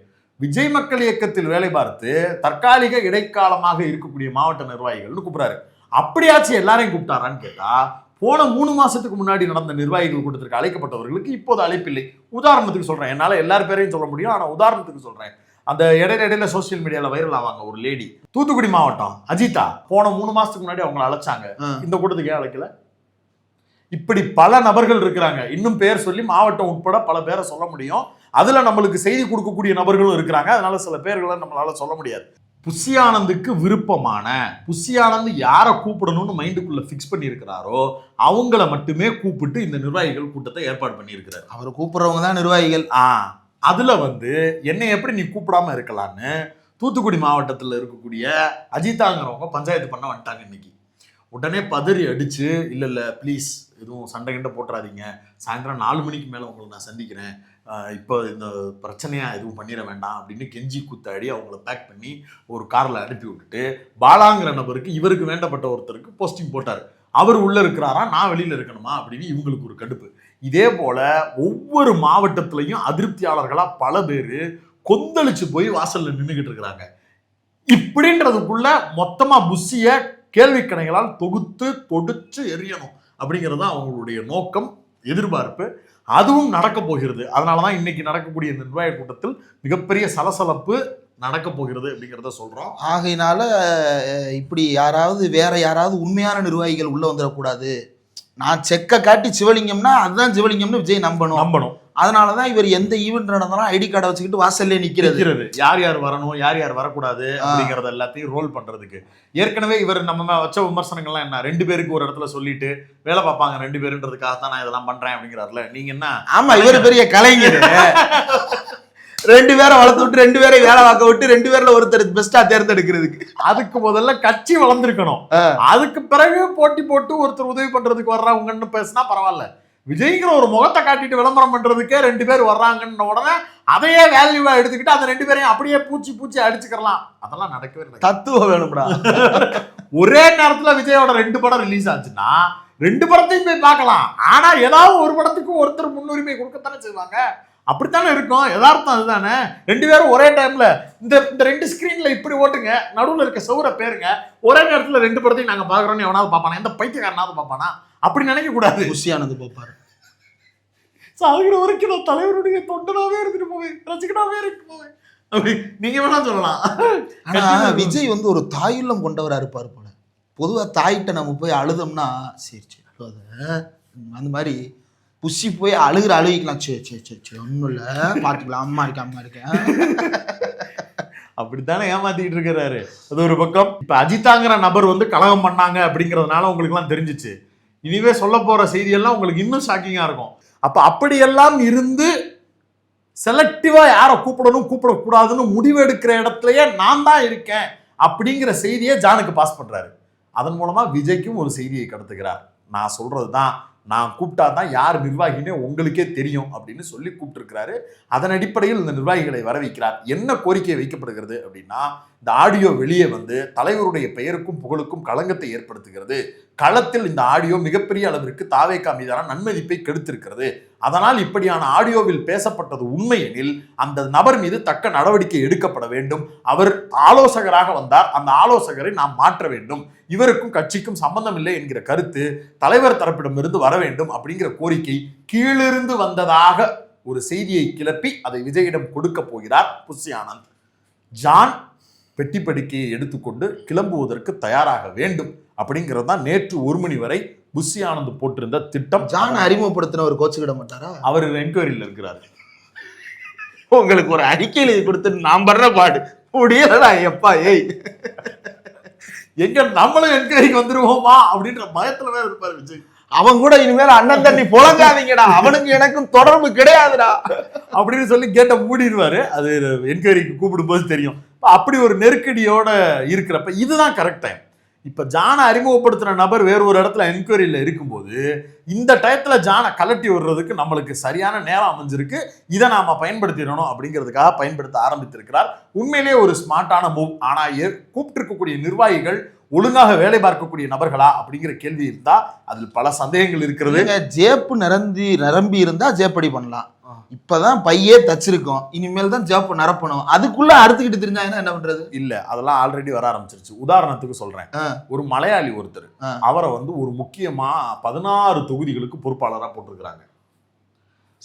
விஜய் மக்கள் இயக்கத்தில் வேலை பார்த்து தற்காலிக இடைக்காலமாக இருக்கக்கூடிய மாவட்ட நிர்வாகிகள்னு கூப்பிடுறாரு. அப்படியாச்சும் எல்லாரையும் கூப்பிட்டாரான்னு கேட்டா போன மூணு மாசத்துக்கு முன்னாடி நடந்த நிர்வாகிகள் கூட்டத்திற்கு அழைக்கப்பட்டவர்களுக்கு இப்போது அழைப்பில்லை. உதாரணத்துக்கு சொல்றேன். என்னால எல்லார் பேரையும் சொல்ல முடியும். ஆனா உதாரணத்துக்கு சொல்றேன். அந்த இடையில இடையில சோசியல் மீடியால வைரல் ஆவாங்க ஒரு லேடி தூத்துக்குடி மாவட்டம். அஜிதா போன மூணு மாசத்துக்கு முன்னாடி அவங்கள அழைச்சாங்க. இந்த கூட்டத்துக்கு ஏன் அழைக்கல? இப்படி பல நபர்கள் இருக்கிறாங்க. இன்னும் பேர் சொல்லி மாவட்டம் உட்பட பல பேரை சொல்ல முடியும். அதுல நம்மளுக்கு செய்தி கொடுக்கக்கூடிய நபர்களும் இருக்கிறாங்க. அதனால சில பேர்களை நம்மளால சொல்ல முடியாது. புஷி ஆனந்துக்கு விருப்பமான புஷி ஆனந்த் யாரை கூப்பிடணும்னு மைண்டுக்குள்ள ஃபிக்ஸ் பண்ணியிருக்கிறாரோ அவங்கள மட்டுமே கூப்பிட்டு இந்த நிர்வாகிகள் கூட்டத்தை ஏற்பாடு பண்ணியிருக்கிறார்.
அவர் கூப்பிடுறவங்க தான் நிர்வாகிகள்.
ஆ அதுல வந்து என்னை எப்படி நீ கூப்பிடாம இருக்கலான்னு தூத்துக்குடி மாவட்டத்தில் இருக்கக்கூடிய அஜிதாங்கிறவங்க பஞ்சாயத்து பண்ண வந்துட்டாங்க இன்னைக்கு. உடனே பதறி அடிச்சு இல்ல இல்ல ப்ளீஸ் எதுவும் சண்டை கிண்டை போட்டுறாதீங்க. சாயந்தரம் நாலு மணிக்கு மேல உங்களை நான் சந்திக்கிறேன். இப்போ இந்த பிரச்சனையாக எதுவும் பண்ணிட வேண்டாம் அப்படின்னு கெஞ்சி கூத்தாடி அவங்கள பேக் பண்ணி ஒரு காரில் அனுப்பி விட்டுட்டு பாலாங்கிற நபருக்கு இவருக்கு வேண்டப்பட்ட ஒருத்தருக்கு போஸ்டிங் போட்டார். அவர் உள்ளே இருக்கிறாரா? நான் வெளியில் இருக்கணுமா? அப்படின்னு இவங்களுக்கு ஒரு கடுப்பு. இதே போல் ஒவ்வொரு மாவட்டத்திலையும் அதிருப்தியாளர்களாக பல பேர் கொந்தளிச்சு போய் வாசலில் நின்றுக்கிட்டு இருக்கிறாங்க. இப்படின்றதுக்குள்ள மொத்தமாக புஷிய கேள்விக்கணைகளால் தொகுத்து தொடுச்சு எரியணும் அப்படிங்கிறது தான் அவங்களுடைய நோக்கம் எதிர்பார்ப்பு. அதுவும் நடக்க போகிறது. அதனால தான் இன்னைக்கு நடக்கக்கூடிய இந்த நிர்வாக கூட்டத்தில் மிகப்பெரிய சலசலப்பு நடக்க போகிறது அப்படிங்கிறத சொல்றோம்.
ஆகையினால இப்படி யாராவது வேற யாராவது உண்மையான நிர்வாகிகள் உள்ள வந்துடக்கூடாது. நான் செக்கை காட்டி சிவலிங்கம்னா அதுதான் சிவலிங்கம்னு விஜய் நம்பணும்.
நம்பணும்.
அதனாலதான் இவர் எந்த ஈவெண்ட் நடந்தாலும் ஐடி கார்டை வச்சுக்கிட்டு வாசல்லே
இருக்கிறது யார் யார் வரணும் யார் யார் வரக்கூடாது அப்படிங்கறத எல்லாத்தையும் ரோல் பண்றதுக்கு. ஏற்கனவே இவர் நம்ம வச்ச விமர்சனங்கள்லாம் என்ன? ரெண்டு பேருக்கு ஒரு இடத்துல சொல்லிட்டு வேலை பார்ப்பாங்க ரெண்டு பேருன்றதுக்காக தான் நான் இதெல்லாம் பண்றேன் அப்படிங்கிறாருல. நீங்க என்ன?
ஆமா இவர் பெரிய கலைஞர். ரெண்டு பேரை வளர்த்து விட்டு ரெண்டு பேரை வேலை பார்க்க விட்டு ரெண்டு பேர்ல ஒருத்தர் பெஸ்டா தேர்ந்தெடுக்கிறதுக்கு.
அதுக்கு முதல்ல கட்சி வளர்ந்துருக்கணும். அதுக்கு பிறகு போட்டி போட்டு ஒருத்தர் உதவி பண்றதுக்கு வர்றவங்கன்னு பேசினா பரவாயில்ல. விஜய்ங்கிற ஒரு முகத்தை காட்டிட்டு விளம்பரம் பண்றதுக்கே ரெண்டு பேர் வர்றாங்கன்ன உடனே அதையே வேல்யூவா எடுத்துக்கிட்டு அந்த ரெண்டு பேரையும் அப்படியே பூச்சி பூச்சி அடிச்சுக்கலாம் அதெல்லாம் நடக்கவே நடக்காது.
தத்துவம் வேணும்டா.
ஒரே நேரத்துல விஜயோட ரெண்டு படம் ரிலீஸ் ஆச்சுன்னா ரெண்டு படத்தையும் போய் பார்க்கலாம். ஆனா ஏதாவது ஒரு படத்துக்கு ஒருத்தர் முன்னுரிமை கொடுக்கத்தானே செய்வாங்க? அப்படித்தானே இருக்கும்? யதார்த்தம் அதுதானே? ரெண்டு பேரும் ஒரே டைம்ல இந்த இந்த ரெண்டு ஸ்கிரீன்ல இப்படி ஓட்டுங்க. நடுவுல இருக்க சௌர பேருங்க. ஒரே நேரத்துல ரெண்டு படத்தையும் நாங்க பாக்குறோம்னு எவனாவது பார்ப்பானா? எந்த பைத்தியக்காரனாவது பார்ப்பானா? அப்படி நினைக்க கூடாது.
குஷியானது பார்ப்பாரு.
சாகுற வரைக்கும் நான் தலைவருடைய தொண்டனாவே இருந்துட்டு போவேன். ரசிகனாவே இருக்கு போவேன். அப்படி நீங்க வேணா சொல்லலாம்.
ஆனா விஜய் வந்து ஒரு தாயுள்ளம் கொண்டவரா இருப்பாரு போல. பொதுவா தாயிட்ட நம்ம போய் அழுதோம்னா சரி சரி அந்த மாதிரி புஷி போய் அழுகிற அழுகிக்கலாம் சே சே சே சே ஒன்றும் இல்லை. பார்த்துக்கலாம் அம்மா இருக்கேன் அம்மா இருக்கேன்
அப்படித்தானே ஏமாத்திட்டு இருக்கிறாரு. அது ஒரு பக்கம். இப்ப அஜித்தாங்கிற நபர் வந்து கலகம் பண்ணாங்க அப்படிங்கிறதுனால உங்களுக்கு எல்லாம் தெரிஞ்சிச்சு. இனிவே சொல்ல போற செய்தியெல்லாம் உங்களுக்கு இன்னும் ஷாக்கிங்கா இருக்கும். அப்ப அப்படியெல்லாம் இருந்து செலக்டிவா யாரை கூப்பிடணும் கூப்பிடக்கூடாதுன்னு முடிவெடுக்கிற இடத்துலயே நான் தான் இருக்கேன் அப்படிங்கிற செய்தியை ஜானுக்கு பாஸ் பண்றாரு. அதன் மூலமா விஜய்க்கும் ஒரு செய்தியை கடத்துக்கிறார் நான் சொல்கிறது தான் நான் கூப்பிட்டா தான் யார் நிர்வாகினே உங்களுக்கே தெரியும் அப்படின்னு சொல்லி கூப்பிட்டுருக்கிறாரு. அதன் அடிப்படையில் இந்த நிர்வாகிகளை வர வைக்கிறார் என்ன கோரிக்கை வைக்கப்படுகிறது அப்படின்னா இந்த ஆடியோ வெளியே வந்து தலைவருடைய பெயருக்கும் புகழுக்கும் களங்கத்தை ஏற்படுத்துகிறது. களத்தில் இந்த ஆடியோ மிகப்பெரிய அளவிற்கு தாவேக்கா மீதான நன்மதிப்பை கெடுத்திருக்கிறது. அதனால் இப்படியான ஆடியோவில் பேசப்பட்டது உண்மை எனில் அந்த நபர் மீது தக்க நடவடிக்கை எடுக்கப்பட வேண்டும். அவர் ஆலோசகராக வந்தார். அந்த ஆலோசகரை நாம் மாற்ற வேண்டும். இவருக்கும் கட்சிக்கும் சம்பந்தம் இல்லை என்கிற கருத்து தலைவர் தரப்பிடமிருந்து வர வேண்டும் அப்படிங்கிற கோரிக்கை கீழிருந்து வந்ததாக ஒரு செய்தியை கிளப்பி அதை விஜயிடம் கொடுக்க போகிறார் புஷி ஆனந்த். ஜான் பெட்டி படுக்கையை எடுத்துக்கொண்டு கிளம்புவதற்கு தயாராக வேண்டும். அப்படிங்கிறது தான் நேற்று ஒரு மணி வரை புஷி ஆனந்த் போட்டிருந்த திட்டம்.
ஜான் அறிமுகப்படுத்தின ஒரு கோச்சுக்கிட மாட்டாரா?
அவர் என்கொயரியில் இருக்கிறார்.
உங்களுக்கு ஒரு அறிக்கை எழுதி கொடுத்து நான் படுற பாடு. முடியலடா எப்பா ஏய்.
எங்க நம்மளும் என்கொயரிக்கு வந்துருவோமா? அப்படின்ற பயத்துல வேற இருப்பார் விஜய்.
அவன் கூட இனிமேல் அண்ணன் தண்ணி புழங்காதீங்கடா. அவனுக்கு எனக்கும் தொடர்பு கிடையாதுடா.
அப்படின்னு சொல்லி கேட்ட மூடிடுவாரு. அது என்கொயரிக்கு கூப்பிடும்போது தெரியும். இப்ப அப்படி ஒரு நெருக்கடியோட இருக்கிறப்ப இதுதான் கரெக்ட் டைம் இப்போ ஜானை அறிமுகப்படுத்தின நபர் வேறு ஒரு இடத்துல என்கொயரியில் இருக்கும்போது இந்த டயத்தில் ஜானை கலட்டி விடுறதுக்கு நம்மளுக்கு சரியான நேரம் அமைஞ்சிருக்கு. இதை நாம் பயன்படுத்திடணும் அப்படிங்கிறதுக்காக பயன்படுத்த ஆரம்பித்திருக்கிறார். உண்மையிலேயே ஒரு ஸ்மார்ட்டான மூவ் ஆனால் ஏ- கூப்பிட்டிருக்கக்கூடிய நிர்வாகிகள் ஒழுங்காக வேலை பார்க்கக்கூடிய நபர்களா அப்படிங்கிற கேள்வி இருந்தால் அதில் பல சந்தேகங்கள் இருக்கிறது.
ஜேப்பு நிரம்பி நிரம்பி இருந்தால் ஜேப்படி பண்ணலாம். இப்பதான் பையே தச்சிருக்கோம். இனிமேல் தான் ஜாப் நிரப்பணும். அதுக்குள்ள அறுத்துக்கிட்டு தெரிஞ்சாங்கன்னா என்ன பண்றது?
இல்ல அதெல்லாம் ஆல்ரெடி வர ஆரம்பிச்சிருச்சு. உதாரணத்துக்கு சொல்றேன். ஒரு மலையாளி ஒருத்தர். அவரை வந்து ஒரு முக்கியமா பதினாறு தொகுதிகளுக்கு பொறுப்பாளரா போட்டிருக்கிறாங்க.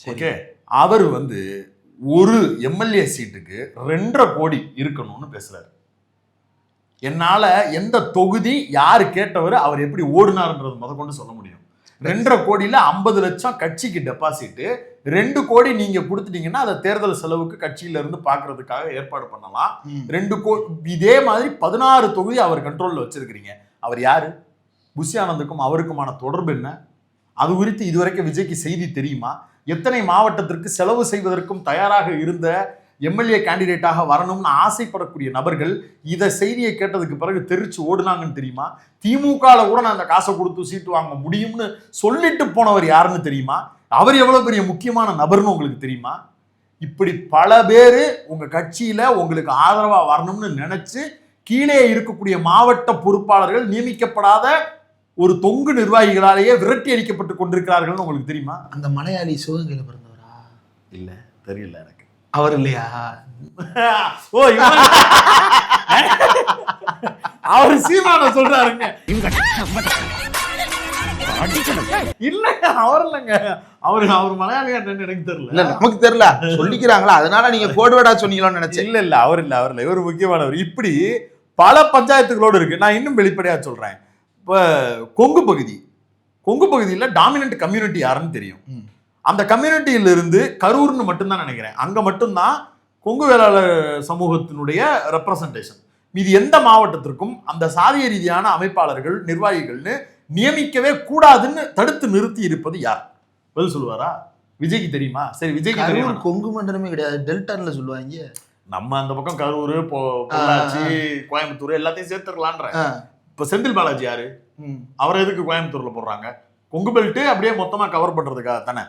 ஓகே? அவர் வந்து ஒரு எம்எல்ஏ சீட்டுக்கு ரெண்டரை கோடி இருக்கணும்னு பேசுறாரு. என்னால எந்த தொகுதி யாரு கேட்டவர் அவர் எப்படி ஓடினார்ன்றது முத கொண்டு சொல்ல முடியும். ரெண்டரை கோடியில ஐம்பது லட்சம் கட்சிக்கு டெபாசிட் ரெண்டு கோடி நீங்க கொடுத்துட்டீங்கன்னா அதை தேர்தல் செலவுக்கு கட்சியில இருந்து பாக்குறதுக்காக ஏற்பாடு பண்ணலாம். ரெண்டு கோ இதே மாதிரி பதினாறு தொகுதி அவர் கண்ட்ரோல்ல வச்சிருக்கிறீங்க. அவர் யாரு? புஷி ஆனந்துக்கும் அவருக்குமான தொடர்பு என்ன? அது குறித்து இதுவரைக்கும் விஜய்க்கு செய்தி தெரியுமா? எத்தனை மாவட்டத்திற்கு செலவு செய்வதற்கும் தயாராக இருந்த எம்எல்ஏ கேண்டிடேட்டாக வரணும்னு ஆசைப்படக்கூடிய நபர்கள் இதை செய்தியை கேட்டதுக்கு பிறகு தெரிச்சு ஓடுனாங்கன்னு தெரியுமா? திமுகவில் கூட நான் அந்த காசை கொடுத்து சீட்டு வாங்க முடியும்னு சொல்லிட்டு போனவர் யாருன்னு தெரியுமா? அவர் எவ்வளவு பெரிய முக்கியமான நபர்னு உங்களுக்கு தெரியுமா? இப்படி பல பேர் உங்க கட்சியில உங்களுக்கு ஆதரவா வரணும்னு நினைச்சு கீழே இருக்கக்கூடிய மாவட்ட பொறுப்பாளர்கள் நியமிக்கப்படாத ஒரு தொங்கு நிர்வாகிகளாலேயே விரட்டி அடிக்கப்பட்டு கொண்டிருக்கிறார்கள்னு உங்களுக்கு தெரியுமா?
அந்த மலையாளி சிவகங்கையில பிறந்தவரா?
இல்ல தெரியல எனக்கு.
அவர் இல்லையா?
ஓ அவர் சீமான சொல்றாருங்க. இல்ல அவர் இல்லைங்க. அவர் அவர் மலையாளியா எனக்கு
இல்ல
தெரியல
நமக்கு தெரியல. சொல்லிக்கிறாங்களா? அதனால நீங்க கோடுவேடா சொன்னீங்களோன்னு நினைச்சேன்.
இல்ல இல்ல அவர் இல்ல அவர் இல்ல. இவர் முக்கியமானவர். இப்படி பல பஞ்சாயத்துகளோடு இருக்கு. நான் இன்னும் வெளிப்படையா சொல்றேன். இப்ப கொங்கு பகுதி. கொங்கு பகுதியில டாமினன்ட் கம்யூனிட்டி யாருன்னு தெரியும். அந்த கம்யூனிட்டியில இருந்து கரூர்னு மட்டும்தான் நினைக்கிறேன். அங்க மட்டும்தான் கொங்கு வேளாளர் சமூகத்தினுடைய ரெப்ரசன்டேஷன் மீதி எந்த மாவட்டத்திற்கும் அந்த சாதிய ரீதியான அமைப்பாளர்கள் நிர்வாகிகள்னு நியமிக்கவே கூடாதுன்னு தடுத்து நிறுத்தி இருப்பது யார்? பதில் சொல்லுவாரா? விஜய்க்கு தெரியுமா? சரி விஜய்க்கு தெரியும்?
கரூர் கொங்கு மண்டலமே கிடையாது. டெல்டான்ல சொல்லுவாங்க.
நம்ம அந்த பக்கம் கரூர் பொ- பொள்ளாச்சி கோயம்புத்தூர் எல்லாத்தையும் சேர்த்துக்கலான்ற
ஆ.
இப்ப செந்தில் பாலாஜி யாரு?
ம்.
அவர் எதுக்கு கோயம்புத்தூர்ல போடுறாங்க? கொங்கு பெல்ட் அப்படியே மொத்தமா கவர் பண்றதுக்காக தானே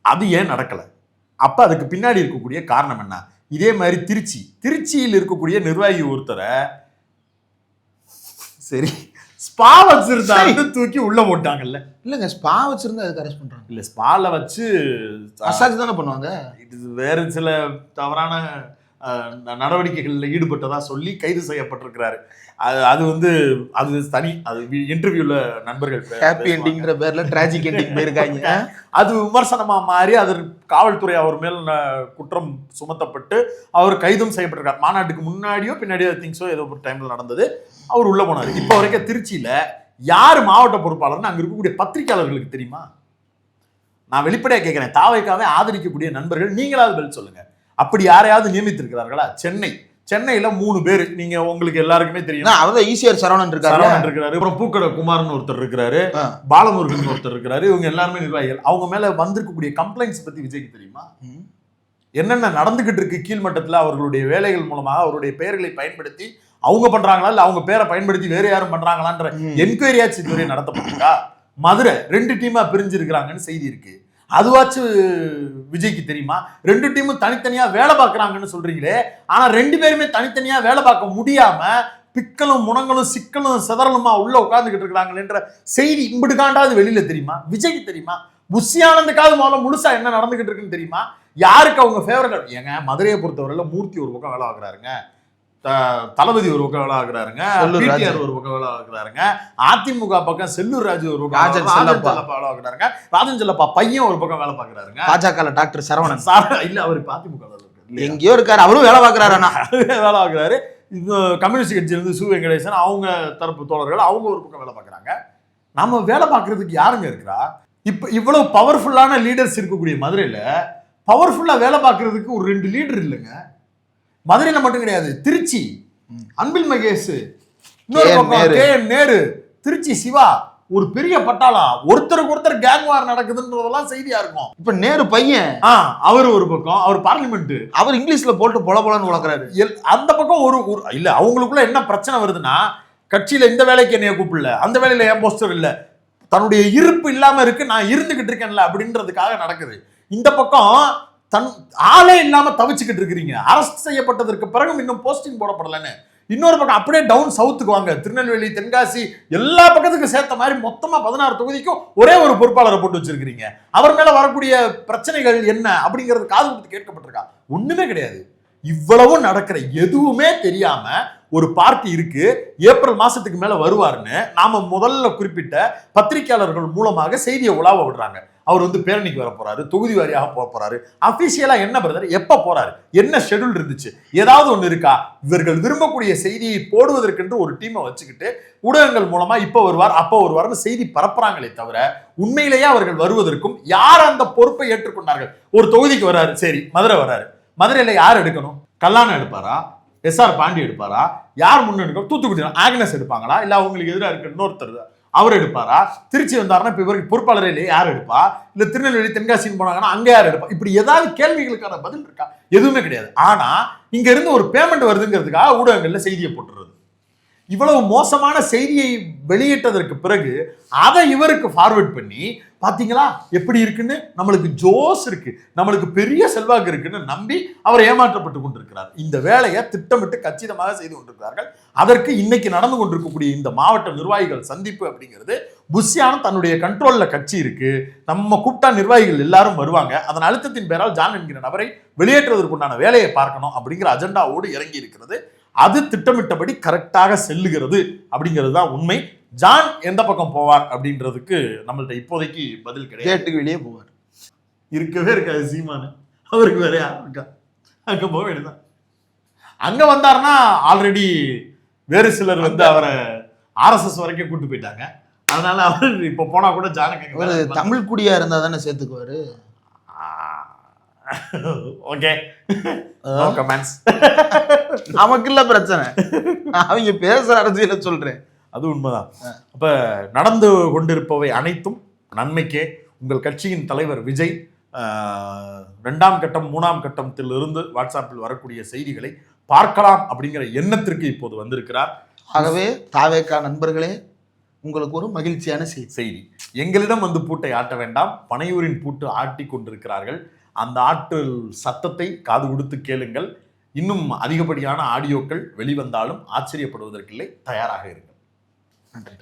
அது ஏன் நடக்கல? அப்ப அதுக்கு பின்னாடி இருக்கக்கூடிய காரணம் என்ன? இதே மாதிரி திருச்சி. திருச்சியில் இருக்கக்கூடிய நிர்வாகி ஒருத்தரை சரி ஸ்பா வச்சிருந்தாரு தூக்கி உள்ள போட்டாங்கல்ல.
இல்லங்க ஸ்பா வச்சிருந்தா அதுக்கு அரெஸ்ட் பண்றாங்க?
இல்ல ஸ்பால வச்சு
மசாஜ் தானே பண்ணுவாங்க?
இது வேறு சில தவறான நடவடிக்கைகளில் ஈடுபட்டதா சொல்லி கைது செய்யப்பட்டிருக்கிறாரு. அது அது வந்து அது தனி அது இன்டர்வியூல நண்பர்கள்
ஹாப்பி. எண்டிங்கிற பேர்ல டிராஜிக் எண்டிங் போயிருக்காங்க.
அது விமர்சனமா மாறி அது காவல்துறை அவர் மேல் குற்றம் சுமத்தப்பட்டு அவர் கைதும் செய்யப்பட்டிருக்கார். மாநாட்டுக்கு முன்னாடியோ பின்னாடியோ திங்ஸோ ஏதோ ஒரு டைம்ல நடந்தது. அவர் உள்ள போனார். இப்போ வரைக்கும் திருச்சியில யார் மாவட்ட பொறுப்பாளர்னு அங்க இருக்கக்கூடிய பத்திரிகையாளர்களுக்கு தெரியுமா? நான் வெளிப்படையா கேட்கிறேன் தாவைக்காவே ஆதரிக்கக்கூடிய நண்பர்கள் நீங்களாவது பதில் சொல்லுங்க. அப்படி யாரையாவது நியமித்திருக்கிறார்களா? சென்னை. சென்னையில மூணு பேர். நீங்க உங்களுக்கு எல்லாருக்குமே தெரியும்.
அவர் ஈசிஆர் சரவணன் இருக்காரு
சரவணன் இருக்கிறாரு. அப்புறம் பூக்கடை குமார்னு ஒருத்தர் இருக்கிறாரு. பாலமுருகன் ஒருத்தர் இருக்கிறாரு. இவங்க எல்லாருமே நிர்வாகிகள். அவங்க மேல வந்திருக்கக்கூடிய கம்ப்ளைண்ட்ஸ் பத்தி விஜய்க்கு தெரியுமா. என்னென்ன நடந்துகிட்டு இருக்கு கீழ்மட்டத்துல அவர்களுடைய வேலைகள் மூலமாக அவருடைய பெயர்களை பயன்படுத்தி அவங்க பண்றாங்களா? இல்ல அவங்க பேரை பயன்படுத்தி வேற யாரும் பண்றாங்களான்ற. என்கொயரியாச்சு இதுவரை நடத்தப்பட்டிருக்கா? மதுரை ரெண்டு டீமா பிரிஞ்சு இருக்கிறாங்கன்னு செய்தி இருக்கு. அதுவாச்சு விஜய்க்கு தெரியுமா? ரெண்டு டீமும் தனித்தனியா வேலை பார்க்கறாங்கன்னு சொல்றீங்களே. ஆனா ரெண்டு பேருமே தனித்தனியா வேலை பார்க்க முடியாம பிக்கலும் முனங்களும் சிக்கலும் சிதறலுமா உள்ள உட்கார்ந்துகிட்டு இருக்கிறாங்களேன்ற செய்தி இம்பிடுகாண்டாவது வெளியில தெரியுமா? விஜய்க்கு தெரியுமா? புஷி ஆனந்துக்காவது முதல்ல முழுசா என்ன நடந்துகிட்டு இருக்குன்னு தெரியுமா? யாருக்கு அவங்க ஃபேவரட் ஏங்க மதுரையை பொறுத்தவரையில மூர்த்தி ஒரு பக்கம் வேலை பார்க்குறாருங்க. தளபதி ஒரு பக்கம்
ராஜு.
பிடிஆர் ஒரு பக்கம் வேலை பார்க்குறாருங்க அதிமுக பக்கம் செல்லூர் ராஜு ஒரு பக்கம்
ராஜன் செல்லப்பா.
ராஜன் செல்லப்பா பையன் ஒரு பக்கம் வேலை பார்க்குறாருங்க.
பாஜக டாக்டர் சரவணன்.
சார் இல்ல அவர் அதிமுக?
எங்கேயோ இருக்காரு அவரும் வேலை பாக்குறாரு ஆனா.
வேலை பார்க்குறாரு. இது கம்யூனிஸ்ட் கட்சியிலிருந்து சு வெங்கடேசன் அவங்க தரப்பு தோழர்கள் அவங்க ஒரு பக்கம் வேலை பார்க்குறாங்க. நம்ம வேலை பார்க்கறதுக்கு யாருங்க இருக்கிறா? இப்போ இவ்வளவு பவர்ஃபுல்லான லீடர்ஸ் இருக்கக்கூடிய மதுரையில் பவர்ஃபுல்லாக வேலை பார்க்கறதுக்கு ஒரு ரெண்டு லீடர் இல்லைங்க. மதுரையில் மட்டும் கிடையாது திருச்சி. அன்பில் மகேஷ்
நேரு.
திருச்சி சிவா ஒரு பெரிய பட்டாளம். ஒருத்தருக்கு ஒருத்தர் கேங் வார் நடக்குதுன்றதெல்லாம் செய்தியா இருக்கும்.
இப்ப நேரு பையன்
அவர் ஒரு பக்கம் அவர் பார்லிமெண்ட்
அவர் இங்கிலீஷ்ல போட்டு பொல பொலன்னு வளர்க்குறாரு.
அந்த பக்கம் ஒரு ஒரு இல்ல அவங்களுக்குள்ள என்ன பிரச்சனை வருதுன்னா கட்சியில இந்த வேலைக்கு என்னைய கூப்பிடல அந்த வேலையில என் போஸ்டர் இல்ல. தன்னுடைய இருப்பு இல்லாம இருக்கு நான் இருந்துகிட்டு இருக்கேன்ல அப்படின்றதுக்காக நடக்குது. இந்த பக்கம் தன் ஆளே இல்லாமல் தவிச்சுக்கிட்டு இருக்கிறீங்க. அரெஸ்ட் செய்யப்பட்டதற்கு பிறகும் இன்னும் போஸ்டிங் போடப்படலைன்னு. இன்னொரு பக்கம் அப்படியே டவுன் சவுத்துக்கு வாங்க. திருநெல்வேலி தென்காசி எல்லா பக்கத்துக்கும் சேர்த்த மாதிரி மொத்தமாக பதினாறு தொகுதிக்கும் ஒரே ஒரு பொறுப்பாளரை போட்டு வச்சிருக்கிறீங்க. அவர் மேலே வரக்கூடிய பிரச்சனைகள் என்ன அப்படிங்கிறது காது கொடுத்து கேட்கப்பட்டிருக்கா? ஒன்றுமே கிடையாது. இவ்வளவும் நடக்கிற எதுவுமே தெரியாம ஒரு பார்ட்டி இருக்கு. ஏப்ரல் மாசத்துக்கு மேல வருவாருன்னு நாம முதல்ல குறிப்பிட்ட பத்திரிகையாளர்கள் மூலமாக செய்தியை உலாவ விடுறாங்க. அவர் வந்து பேரணிக்கு வர போறாரு தொகுதி வாரியாக போக போறாரு. அபிஷியலா என்ன பிரதர் எப்ப போறாரு? என்ன ஷெடியூல் இருந்துச்சு? ஏதாவது ஒண்ணு இருக்கா? இவர்கள் விரும்பக்கூடிய செய்தியை போடுவதற்கென்று ஒரு டீமை வச்சுக்கிட்டு ஊடகங்கள் மூலமா இப்ப வருவார் அப்ப வருவார்னு செய்தி பரப்புறாங்களே தவிர உண்மையிலேயே அவர்கள் வருவதற்கும் யார் அந்த பொறுப்பை ஏற்றுக்கொண்டார்கள்? ஒரு தொகுதிக்கு வராரு சரி மதுரை வராரு மதுரையில யார் எடுக்கணும்? கல்லாணம் எடுப்பாரா? எஸ்ஆர் பாண்டி எடுப்பாரா? யார் முன்னெடுக்க தூத்துக்குடி ஆக்னஸ் எடுப்பாங்களா? இல்லை அவங்களுக்கு எதிராக இருக்க இன்னொருத்தர் அவர் எடுப்பாரா? திருச்சி வந்தாருன்னா இப்போ இவருக்கு பொறுப்பாளரே இல்லையே யார் எடுப்பா? இல்லை திருநெல்வேலி தென்காசின்னு போனாங்கன்னா அங்கே யார் எடுப்பா? இப்படி ஏதாவது கேள்விகளுக்கான பதில் இருக்கா? எதுவுமே கிடையாது. ஆனால் இங்கேருந்து ஒரு பேமெண்ட் வருதுங்கிறதுக்காக ஊடகங்களில் செய்தியை போட்டுறது. இவ்வளவு மோசமான செய்தியை வெளியிட்டதற்கு பிறகு அதை இவருக்கு ஃபார்வர்ட் பண்ணி பார்த்தீங்களா எப்படி இருக்குன்னு? நம்மளுக்கு ஜோஸ் இருக்கு. நம்மளுக்கு பெரிய செல்வாக்கு இருக்குன்னு நம்பி அவர் ஏமாற்றப்பட்டு கொண்டிருக்கிறார். இந்த வேலையை திட்டமிட்டு கச்சிதமாக செய்து கொண்டிருக்கிறார்கள். அதற்கு இன்னைக்கு நடந்து கொண்டிருக்கக்கூடிய இந்த மாவட்ட நிர்வாகிகள் சந்திப்பு அப்படிங்கிறது புஷியான தன்னுடைய கண்ட்ரோலில் கட்சி இருக்கு. நம்ம கூப்பிட்டா நிர்வாகிகள் எல்லாரும் வருவாங்க. அதன் அழுத்தத்தின் பேரால் ஜான் என்கிற நபரை வெளியேற்றுவதற்குண்டான வேலையை பார்க்கணும் அப்படிங்கிற அஜெண்டாவோடு இறங்கி இருக்கிறது. அது திட்டமிட்டபடி கரெக்டாக செல்லுகிறது அப்படிங்கிறது தான் உண்மை. ஜான் எந்த பக்கம் போவார் அப்படின்றதுக்கு நம்மள்ட்ட இப்போதைக்கு பதில் கிடையாது.
கேட்டுக்கு வெளியே போவார்.
இருக்கவே இருக்காது சீமானு. அவருக்கு வேற யாரும் இருக்கா? அங்க போக வேண்டியதான் அங்க வந்தாருன்னா ஆல்ரெடி வேறு சிலர் வந்து அவரை ஆர்எஸ்எஸ் வரைக்கும் கூட்டு போயிட்டாங்க. அதனால அவர் இப்ப போனா கூட ஜானுக்கு
தமிழ் குடியா இருந்தா தானே சேர்த்துக்குவாரு?
ஓகே கமெண்ட்ஸ்
நமக்கு இல்ல பிரச்சனை. அவங்க பேசுற அரசியல சொல்றேன்.
அது உண்மைதான். அப்ப நடந்து கொண்டிருப்பவை அனைத்தும் நன்மைக்கே. உங்கள் கட்சியின் தலைவர் விஜய் ரெண்டாம் கட்டம் மூணாம் கட்டத்திலிருந்து வாட்ஸ்அப்பில் வரக்கூடிய செய்திகளை பார்க்கலாம் அப்படிங்கிற எண்ணத்திற்கு இப்போது வந்திருக்கிறார்.
ஆகவே தாவேக்கா நண்பர்களே உங்களுக்கு ஒரு மகிழ்ச்சியான செய்தி.
செய்தி. எங்களிடம் வந்து பூட்டை ஆட்ட வேண்டாம். பனையூரின் பூட்டு ஆட்டி கொண்டிருக்கிறார்கள். அந்த ஆற்றல் சத்தத்தை காது கொடுத்து கேளுங்கள். இன்னும் அதிகப்படியான ஆடியோக்கள் வெளிவந்தாலும் ஆச்சரியப்படுவதற்கில்லை தயாராக இருங்கள்.
நன்றி.